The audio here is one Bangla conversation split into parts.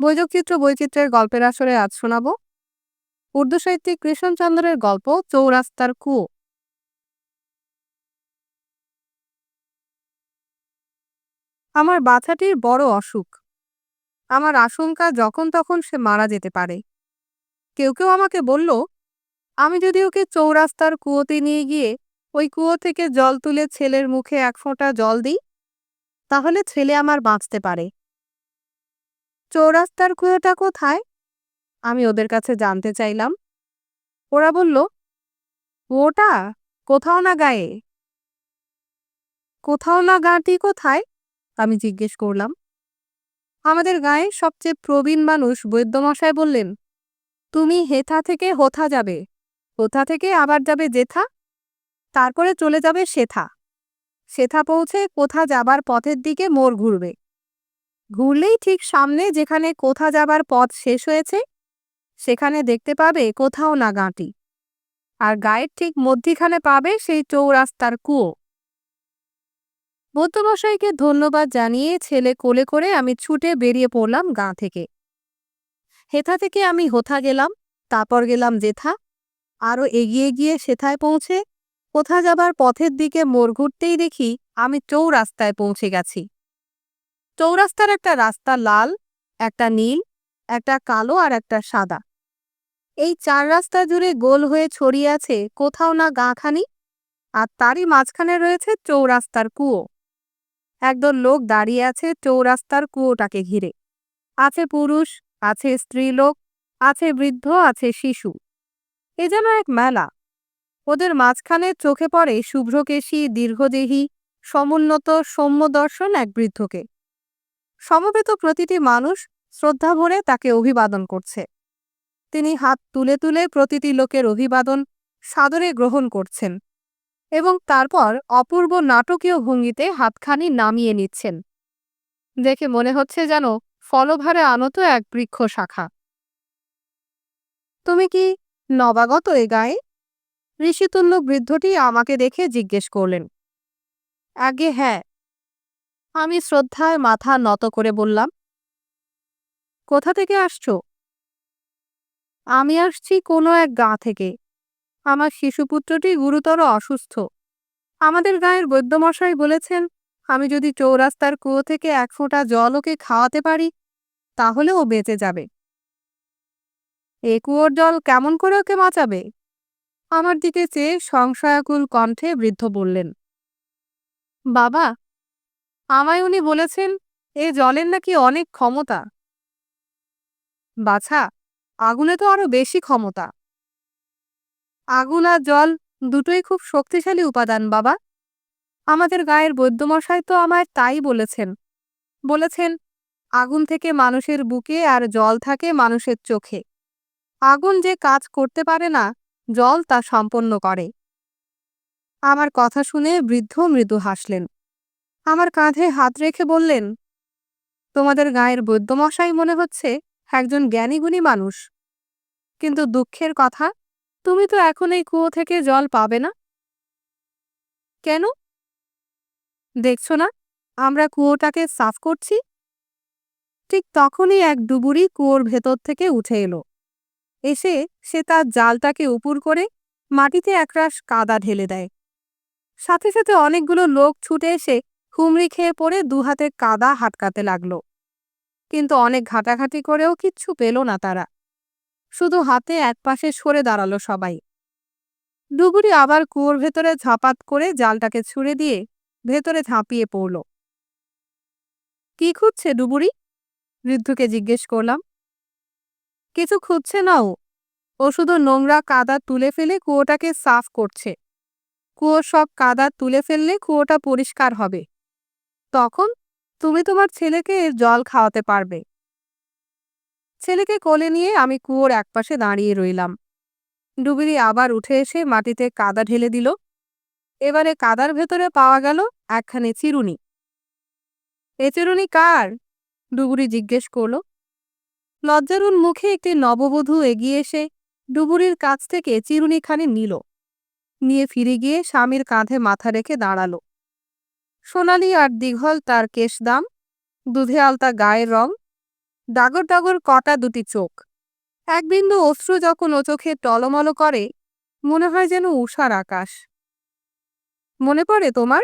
বৈচিত্র্য বৈচিত্র্যের গল্পের আসরে আজ শোনাব। উর্দু সাহিত্যিক কৃষ্ণচন্দ্রের গল্প চৌরাস্তার কুয়ো। আমার বাছাটির বড় অসুখ। আমার আশঙ্কা যখন তখন সে মারা যেতে পারে। কেউ কেউ আমাকে বলল, আমি যদি ওকে চৌরাস্তার কুয়োতে নিয়ে গিয়ে ওই কুয়ো থেকে জল তুলে ছেলের মুখে এক ফোঁটা জল দিই, তাহলে ছেলে আমার বাঁচতে পারে। চৌরাস্তার কুয়োটা কোথায়? আমি ওদের কাছে জানতে চাইলাম। ওরা বলল, ওটা কোথাও না গায়ে। কোথাও না গাঁটি কোথায়? আমি জিজ্ঞেস করলাম। আমাদের গায়ে সবচেয়ে প্রবীণ মানুষ বৈদ্যমশাই বললেন, তুমি হেথা থেকে হোথা যাবে। হোথা থেকে আবার যাবে জেথা তারপরে চলে যাবে সেথা। সেথা পৌঁছে কোথা যাবার পথের দিকে মোড় ঘুরবে। ঘুরলেই ঠিক সামনে যেখানে কোথা যাবার পথ শেষ হয়েছে, সেখানে দেখতে পাবে কোথাও না গাঁটি। আর গায়ের ঠিক মধ্যিখানে পাবে সেই চৌরাস্তার কুয়ো। বৌদ্ধমশাইকে ধন্যবাদ জানিয়ে ছেলে কোলে করে আমি ছুটে বেরিয়ে পড়লাম গাঁ থেকে। হেথা থেকে আমি হোথা গেলাম, তারপর গেলাম জেথা আরও এগিয়ে গিয়ে সেথায় পৌঁছে কোথা যাবার পথের দিকে মোড় ঘুরতেই দেখি আমি চৌরাস্তায় পৌঁছে গেছি। চৌরাস্তার একটা রাস্তা লাল, একটা নীল, একটা কালো আর একটা সাদা। এই চার রাস্তা জুড়ে গোল হয়ে ছড়িয়ে আছে কোথাও না গাঁখানি, আর তারই মাঝখানে রয়েছে চৌরাস্তার কুয়ো। একদল লোক দাঁড়িয়ে আছে চৌরাস্তার কুয়োটাকে ঘিরে। আছে পুরুষ, আছে স্ত্রীলোক, আছে বৃদ্ধ, আছে শিশু। এ যেন এক মেলা। ওদের মাঝখানে চোখে পড়ে শুভ্রকেশী, দীর্ঘদেহী, সমুন্নত, সৌম্য দর্শন এক বৃদ্ধকে। সমবেত প্রতিটি মানুষ শ্রদ্ধা ভরে তাকে অভিবাদন করছে। তিনি হাত তুলে তুলে প্রতিটি লোকের অভিবাদন সাদরে গ্রহণ করছেন এবং তারপর অপূর্ব নাটকীয় ভঙ্গিতে হাতখানি নামিয়ে নিচ্ছেন। দেখে মনে হচ্ছে যেন ফলভারে আনত এক বৃক্ষ শাখা। তুমি কি নবাগত এ গায়ে? ঋষিতুল্য বৃদ্ধটি আমাকে দেখে জিজ্ঞেস করলেন। আগে হ্যাঁ। আমি শ্রদ্ধায় মাথা নত করে বললাম, কোথা থেকে আসছো? আমি আসছি কোনো এক গা থেকে। আমার শিশুপুত্রটি গুরুতর অসুস্থ। আমাদের গায়ের বৈদ্যমশাই বলেছেন, আমি যদি চৌরাস্তার কুয়ো থেকে এক ফোঁটা জল ওকে খাওয়াতে পারি, তাহলে ও বেঁচে যাবে। এ কুয়োর জল কেমন করে ওকে বাঁচাবে? আমার দিকে চেয়ে সংশয়াকুল কণ্ঠে বৃদ্ধ বললেন, বাবা আমায় উনি বলেছেন, এ জলের নাকি অনেক ক্ষমতা। বাছা, আগুনে তো আরও বেশি ক্ষমতা। আগুন আর জল দুটোই খুব শক্তিশালী উপাদান, বাবা। আমাদের গায়ের বৈদ্যমশাই তো আমায় তাই বলেছেন। বলেছেন, আগুন থেকে মানুষের বুকে আর জল থাকে মানুষের চোখে। আগুন যে কাজ করতে পারে না, জল তা সম্পন্ন করে। আমার কথা শুনে বৃদ্ধ মৃদু হাসলেন। আমার কাঁধে হাত রেখে বললেন, তোমাদের গায়ের বৈদ্যমশাই মনে হচ্ছে একজন জ্ঞানীগুণী মানুষ। কিন্তু দুঃখের কথা, তুমি তো এখন এই কুয়ো থেকে জল পাবে না? কেন? দেখছ না, আমরা কুয়োটাকে সাফ করছি? ঠিক তখনই এক ডুবুরি কুয়োর ভেতর থেকে উঠে এলো। এসে সে তার জালটাকে উপুর করে মাটিতে একরাশ কাদা ঢেলে দেয়। সাথে সাথে অনেকগুলো লোক ছুটে এসে হুমড়ি খেয়ে পড়ে দুহাতে কাদা হাটকাতে লাগল। কিন্তু অনেক ঘাটাঘাটি করেও কিচ্ছু পেল না তারা। শুধু হাতে একপাশে সরে দাঁড়াল সবাই। ডুবুরি আবার কুয়োর ভেতরে ঝাপাত করে জালটাকে ছুঁড়ে দিয়ে ভেতরে ঝাঁপিয়ে পড়ল। কি খুঁজছে ডুবুরি? বৃদ্ধকে জিজ্ঞেস করলাম। কিছু খুঁজছে না ও। ও শুধু নোংরা কাদা তুলে ফেলে কুয়োটাকে সাফ করছে। কুয়োর সব কাদা তুলে ফেললে কুয়োটা পরিষ্কার হবে। তখন তুমি তোমার ছেলেকে এর জল খাওয়াতে পারবে। ছেলেকে কোলে নিয়ে আমি কুয়োর একপাশে দাঁড়িয়ে রইলাম। ডুবিরি আবার উঠে এসে মাটিতে কাদা ঢেলে দিল। এবারে কাদার ভেতরে পাওয়া গেল একখানে চিরুনি। এ চিরুনি কার? ডুবুরি জিজ্ঞেস করল। লজ্জারুন মুখে একটি নববধূ এগিয়ে এসে ডুবুরির কাছ থেকে চিরুনিখানি নিল। নিয়ে ফিরে গিয়ে স্বামীর কাঁধে মাথা রেখে দাঁড়াল। সোনালি আর দীঘল তার কেশদাম দুধে আলতা গায়ের রং, ডাগর ডাগর কটা দুটি চোখ। এক বিন্দু অশ্রু যখন ও চোখে টলমল করে, মনে হয় যেন উষার আকাশ। মনে পড়ে তোমার?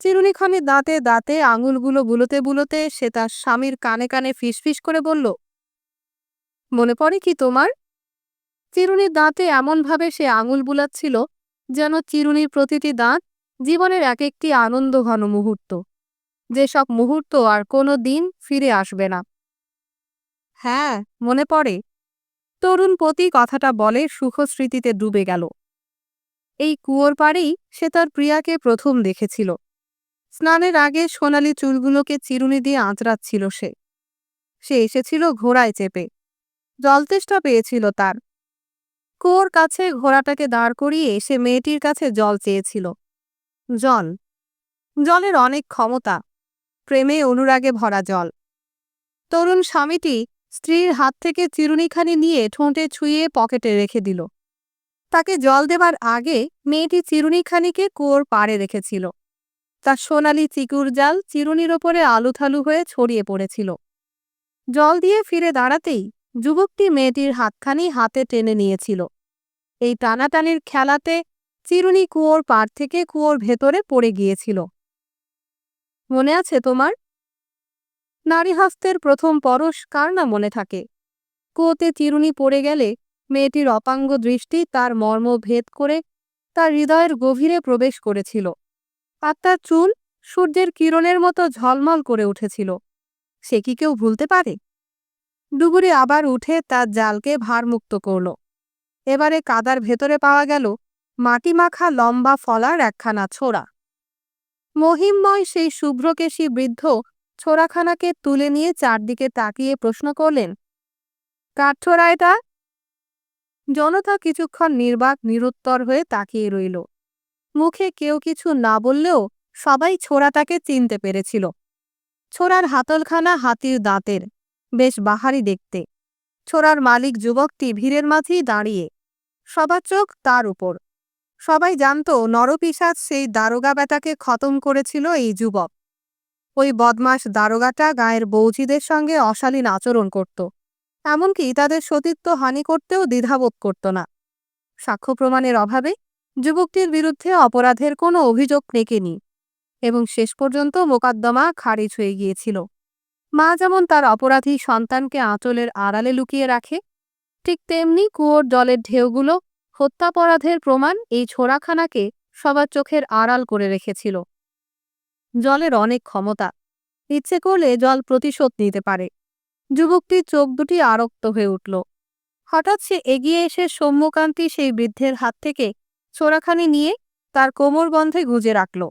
চিরুনিক্ষণে দাঁতে দাঁতে আঙুলগুলো বুলোতে বুলোতে সে তার স্বামীর কানে কানে ফিসফিস করে বলল, মনে পড়ে কি তোমার? চিরুনির দাঁতে এমনভাবে সে আঙুল বুলাচ্ছিল যেন চিরুনির প্রতিটি দাঁত জীবনের এক একটি আনন্দ ঘন মুহূর্ত যেসব মুহূর্ত আর কোনো দিন ফিরে আসবে না। হ্যাঁ মনে পড়ে। তরুণ পতি কথাটা বলে সুখ স্মৃতিতে ডুবে গেল। এই কুয়োর পাড়েই সে তার প্রিয়াকে প্রথম দেখেছিল। স্নানের আগে সোনালি চুলগুলোকে চিরুনি দিয়ে আঁচড়াচ্ছিল সে। সে এসেছিল ঘোড়ায় চেপে। জলতেষ্টা পেয়েছিল তার। কুয়োর কাছে ঘোড়াটাকে দাঁড় করিয়ে সে মেয়েটির কাছে জল চেয়েছিল। জল। জলের অনেক ক্ষমতা। প্রেমে অনুরাগে ভরা জল। তরুণ স্বামীটি স্ত্রীর হাত থেকে চিরুনিখানি নিয়ে ঠোঁটে ছুঁয়ে পকেটে রেখে দিল। তাকে জল দেবার আগে মেয়েটি চিরুনিখানিকে কুয়োর পাড়ে রেখেছিল। তার সোনালি চিকুর জাল চিরুনির ওপরে আলুথালু হয়ে ছড়িয়ে পড়েছিল। জল দিয়ে ফিরে দাঁড়াতেই যুবকটি মেয়েটির হাতখানি হাতে টেনে নিয়েছিল। এই টানাটানির খেলাতে চিরুনি কুয়োর পাড় থেকে কুয়োর ভেতরে পড়ে গিয়েছিল। মনে আছে তোমার? নারী হস্তের প্রথম পরশ কার না মনে থাকে? কুয়োতে চিরুনি পড়ে গেলে মেয়েটির অপাঙ্গ দৃষ্টি তার মর্ম ভেদ করে তার হৃদয়ের গভীরে প্রবেশ করেছিল। আর তার চুল সূর্যের কিরণের মতো ঝলমল করে উঠেছিল। সে কি কেউ ভুলতে পারে? ডুবুরি আবার উঠে তার জালকে ভারমুক্ত করল। এবারে কাদার ভেতরে পাওয়া গেল মাটি মাখা লম্বা ফলার একখানা ছোড়া। মহিমময় সেই শুভ্রকেশী বৃদ্ধ ছোড়াখানাকে তুলে নিয়ে চারদিকে তাকিয়ে প্রশ্ন করলেন কার ছোড়া এটা জনতা কিছুক্ষণ নির্বাক নিরুত্তর হয়ে তাকিয়ে রইল। মুখে কেউ কিছু না বললেও সবাই ছোড়াটাকে চিনতে পেরেছিল। ছোড়ার হাতলখানা হাতির দাঁতের, বেশ বাহারি দেখতে। ছোড়ার মালিক যুবকটি ভিড়ের মাঝেই দাঁড়িয়ে, সবার চোখ তার উপর। সবাই জানত নরপিসাজ সেই দারোগা বেটাকে খতম করেছিল এই যুবক। ওই বদমাস দারোগাটা গায়ের বৌজিদের সঙ্গে অশালীন আচরণ করত। এমনকি তাদের সতীত্ব হানি করতেও দ্বিধাবোধ করত না। সাক্ষ্য প্রমাণের অভাবে যুবকটির বিরুদ্ধে অপরাধের কোনো অভিযোগ নেকেনি এবং শেষ পর্যন্ত মোকদ্দমা খারিজ হয়ে গিয়েছিল। মা যেমন তার অপরাধী সন্তানকে আঁচলের আড়ালে লুকিয়ে রাখে, ঠিক তেমনি কুয়োর জলের ঢেউগুলো হত্যাপরাধের প্রমাণ এই ছোড়াখানাকে সবার চোখের আড়াল করে রেখেছিল। জলের অনেক ক্ষমতা। ইচ্ছে করলে জল প্রতিশোধ নিতে পারে। যুবকটির চোখ দুটি আরক্ত হয়ে উঠল। হঠাৎ সে এগিয়ে এসে সৌম্যকান্তি সেই বৃদ্ধের হাত থেকে ছোড়াখানি নিয়ে তার কোমর বন্ধে গুজে রাখল।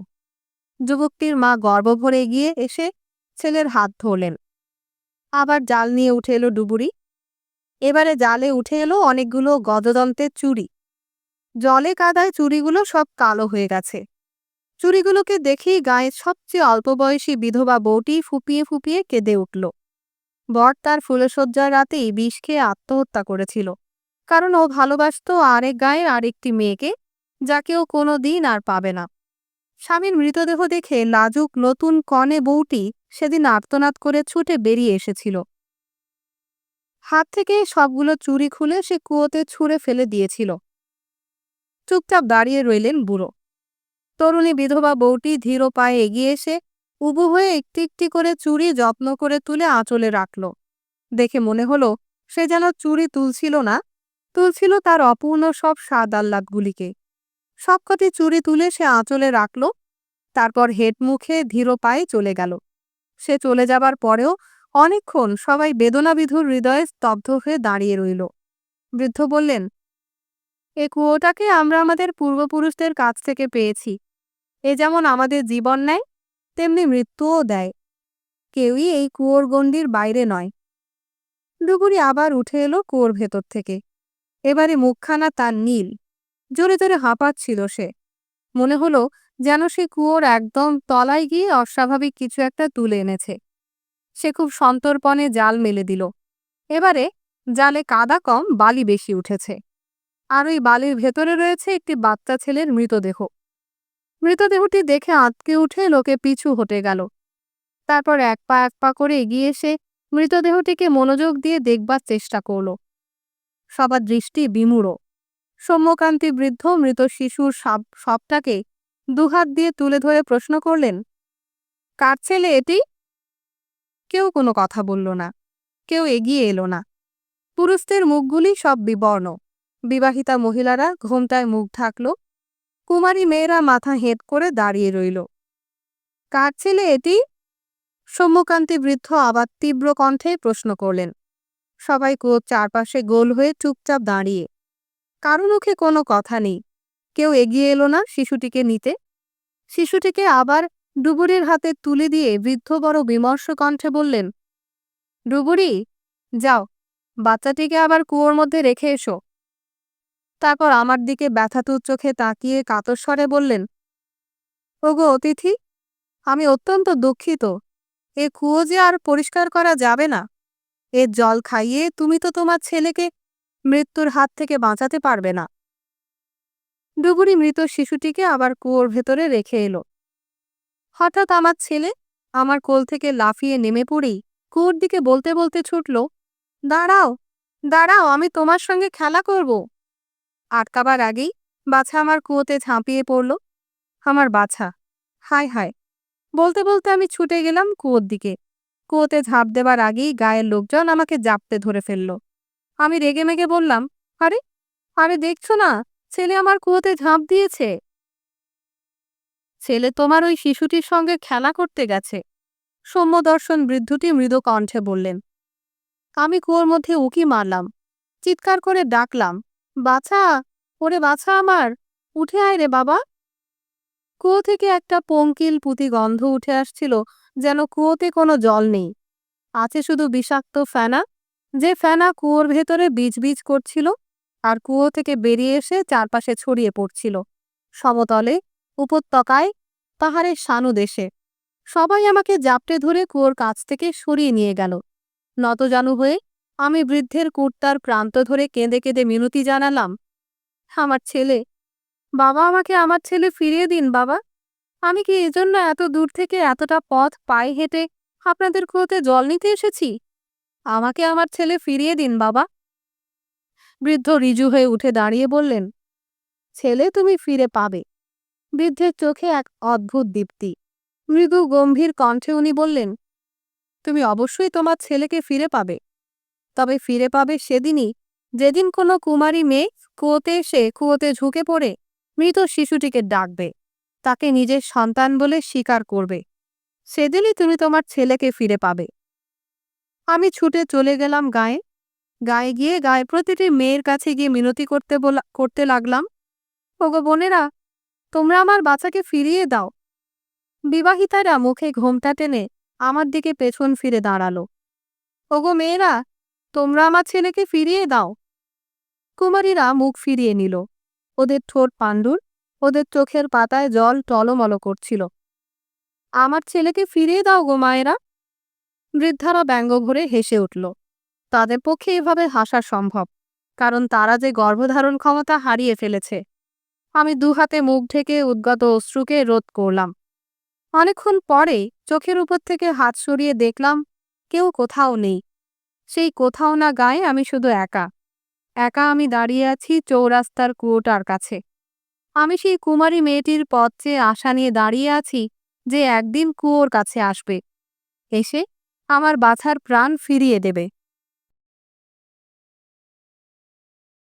যুবকটির মা গর্বভরে এগিয়ে এসে ছেলের হাত ধরলেন। আবার জাল নিয়ে উঠে এলো ডুবুরি। এবারে জালে উঠে এলো অনেকগুলো গদদন্তের চুড়ি। জলে কাদায় চুড়িগুলো সব কালো হয়ে গেছে। চুড়িগুলোকে দেখেই গায়ের সবচেয়ে অল্প বয়সী বিধবা বউটি ফুপিয়ে ফুপিয়ে কেঁদে উঠল। বর তার ফুলশয্যার রাতেই বিষ খেয়ে আত্মহত্যা করেছিল। কারণ ও ভালোবাসত আরেক গায়ের আরেকটি মেয়েকে, যাকে ও কোনো দিন আর পাবে না। স্বামীর মৃতদেহ দেখে লাজুক নতুন কনে বউটি সেদিন আর্তনাদ করে ছুটে বেরিয়ে এসেছিল। হাত থেকে সবগুলো চুরি খুলে সে কুয়োতে ছুঁড়ে ফেলে দিয়েছিল। চুপচাপ দাঁড়িয়ে রইলেন বুড়ো। তরুণী বিধবা বউটি ধীর পায়ে এগিয়ে এসে উবু হয়ে একটি একটি করে চুরি যত্ন করে তুলে আঁচলে রাখল। দেখে মনে হলো, সে যেন চুরি তুলছিল না, তুলছিল তার অপূর্ণ সব স্বাদ আহ্লাদগুলিকে। সবকটি চুরি তুলে সে আঁচলে রাখল, তারপর হেট মুখে ধীর পায়ে চলে গেল। সে চলে যাবার পরেও অনেকক্ষণ সবাই বেদনাবিধুর হৃদয়ে স্তব্ধ হয়ে দাঁড়িয়ে রইল। বৃদ্ধ বললেন, এ কুয়োটাকে আমরা আমাদের পূর্বপুরুষদের কাছ থেকে পেয়েছি। এ যেমন আমাদের জীবন নেয়, তেমনি মৃত্যুও দেয়। কেউই এই কুয়োর গণ্ডির বাইরে নয়। ডুগুরি আবার উঠে এলো কুয়োর ভেতর থেকে। এবারে মুখখানা তার নীল। জোরে জোরে হাঁপাচ্ছিল সে। মনে হলো যেন সে কুয়োর একদম তলায় গিয়ে অস্বাভাবিক কিছু একটা তুলে এনেছে। সে খুব সন্তর্পণে জাল মেলে দিল। এবারে জালে কাদা কম, বালি বেশি উঠেছে। আর ওই বালির ভেতরে রয়েছে একটি বাচ্চা ছেলের মৃতদেহ। মৃতদেহটি দেখে আঁতকে উঠে লোকে পিছু হটে গেল। তারপর এক পা এক পা করে এগিয়ে এসে মৃতদেহটিকে মনোযোগ দিয়ে দেখবার চেষ্টা করল। সবার দৃষ্টি বিমূঢ়। সৌম্যকান্তি বৃদ্ধ মৃত শিশুর সব- সবটাকে দুহাত দিয়ে তুলে ধরে প্রশ্ন করলেন, কার ছেলে এটি? কেউ কোনো কথা বলল না, কেউ এগিয়ে এলো না। পুরুষদের মুখগুলি সব বিবর্ণ। বিবাহিতা মহিলারা ঘোমটায় মুখ ঢাকল। কুমারী মেয়েরা মাথা হেঁট করে দাঁড়িয়ে রইল। কার ছেলে এটি? সৌম্যকান্তি বৃদ্ধ আবার তীব্র কণ্ঠে প্রশ্ন করলেন। সবাই কুয়োর চারপাশে গোল হয়ে চুপচাপ দাঁড়িয়ে। কারও মুখে কোনো কথা নেই। কেউ এগিয়ে এলো না শিশুটিকে নিতে। শিশুটিকে আবার ডুবুরির হাতে তুলে দিয়ে বৃদ্ধ বড় বিমর্ষ কণ্ঠে বললেন, ডুবুরি, যাও, বাচ্চাটিকে আবার কুয়োর মধ্যে রেখে এসো। তারপর আমার দিকে ব্যথাতুর চোখে তাকিয়ে কাতর স্বরে বললেন, ওগো অতিথি, আমি অত্যন্ত দুঃখিত। এ কুয়ো যে আর পরিষ্কার করা যাবে না। এর জল খাইয়ে তুমি তো তোমার ছেলেকে মৃত্যুর হাত থেকে বাঁচাতে পারবে না ডুবুরি মৃত শিশুটিকে আবার কুয়োর ভেতরে রেখে এলো। হঠাৎ আমার ছেলে আমার কোল থেকে লাফিয়ে নেমে পড়েই কুয়োর দিকে বলতে বলতে ছুটল, দাঁড়াও দাঁড়াও, আমি তোমার সঙ্গে খেলা করব। আটকাবার আগেই বাছা আমার কুয়োতে ঝাঁপিয়ে পড়ল, আমার বাছা, হায় হায়। বলতে বলতে আমি ছুটে গেলাম কুয়োর দিকে। কুয়োতে ঝাঁপ দেবার আগেই গায়ের লোকজন আমাকে জাপতে ধরে ফেলল। আমি রেগে মেগে বললাম, আরে আরে দেখছ না, ছেলে আমার কুয়োতে ঝাঁপ দিয়েছে? ছেলে তোমার ওই শিশুটির সঙ্গে খেলা করতে গেছে। সৌম্যদর্শন বৃদ্ধটি মৃদু কণ্ঠে বললেন, আমি কুয়োর মধ্যে উকি মারলাম, চিৎকার করে ডাকলাম, বাছা, ওরে বাছা আমার, উঠে আয় রে বাবা। কুয়ো থেকে একটা পঙ্কিল পুঁতি গন্ধ উঠে আসছিল যেন কুয়োতে কোনো জল নেই। আছে শুধু বিষাক্ত ফেনা, যে ফেনা কুয়োর ভেতরে বীজ বীজ করছিল আর কুয়ো থেকে বেরিয়ে এসে চারপাশে ছড়িয়ে পড়ছিল। সমতলে উপত্যকায় পাহাড়ের শানু দেশে সবাই আমাকে জাপটে ধরে কুয়োর কাছ থেকে সরিয়ে নিয়ে গেল। নতজানু হয়ে আমি বৃদ্ধের কুর্তার প্রান্ত ধরে কেঁদে কেঁদে মিনতি জানালাম, আমার ছেলে, বাবা আমাকে আমার ছেলে ফিরিয়ে দিন বাবা। আমি কি এজন্য এত দূর থেকে এতটা পথ পায়ে হেঁটে আপনাদের কুয়োতে জল নিতে এসেছি? আমাকে আমার ছেলে ফিরিয়ে দিন বাবা। বৃদ্ধ রিজু হয়ে উঠে দাঁড়িয়ে বললেন, ছেলে তুমি ফিরে পাবে। বৃদ্ধের চোখে এক অদ্ভুত দীপ্তি। মৃদু গম্ভীর কণ্ঠে উনি বললেন, তুমি অবশ্যই তোমার ছেলেকে ফিরে পাবে। তবে ফিরে পাবে সেদিনই, যেদিন কোনো কুমারী মেয়ে কুয়োতে এসে কুয়োতে ঝুঁকে পড়ে মৃত শিশুটিকে ডাকবে। তাকে নিজের সন্তান বলে স্বীকার করবে। সেদিনই তুমি তোমার ছেলেকে ফিরে পাবে। আমি ছুটে চলে গেলাম গায়ে। গায়ে গিয়ে গায়ে প্রতিটি মেয়ের কাছে গিয়ে মিনতি করতে বলা, করতে লাগলাম, ওগো বোনেরা তোমরা আমার বাচ্চাকে ফিরিয়ে দাও। বিবাহিতারা মুখে ঘোমটা টেনে আমার দিকে পেছন ফিরে দাঁড়াল। ওগো মেয়েরা, তোমরা আমার ছেলেকে ফিরিয়ে দাও। কুমারীরা মুখ ফিরিয়ে নিল। ওদের ঠোঁট পাণ্ডুর, ওদের চোখের পাতায় জল টলমল করছিল। আমার ছেলেকে ফিরিয়ে দাও গো মায়েরা। বৃদ্ধারা ব্যঙ্গ ভরে হেসে উঠল। তাদের পক্ষে এভাবে হাসা সম্ভব, কারণ তারা যে গর্ভধারণ ক্ষমতা হারিয়ে ফেলেছে। আমি দুহাতে মুখ ঢেকে উদ্গত অশ্রুকে রোধ করলাম। অনেকক্ষণ পরে চোখের উপর থেকে হাত সরিয়ে দেখলাম, কেউ কোথাও নেই। সেই কোথাও না গায়ে আমি শুধু একা। একা আমি দাঁড়িয়ে আছি চৌরাস্তার কুয়োটার কাছে। আমি সেই কুমারী মেয়েটির পথ চেয়ে আশা নিয়ে দাঁড়িয়ে আছি যে একদিন কুয়োর কাছে আসবে। এসে আমার বাছার প্রাণ ফিরিয়ে দেবে।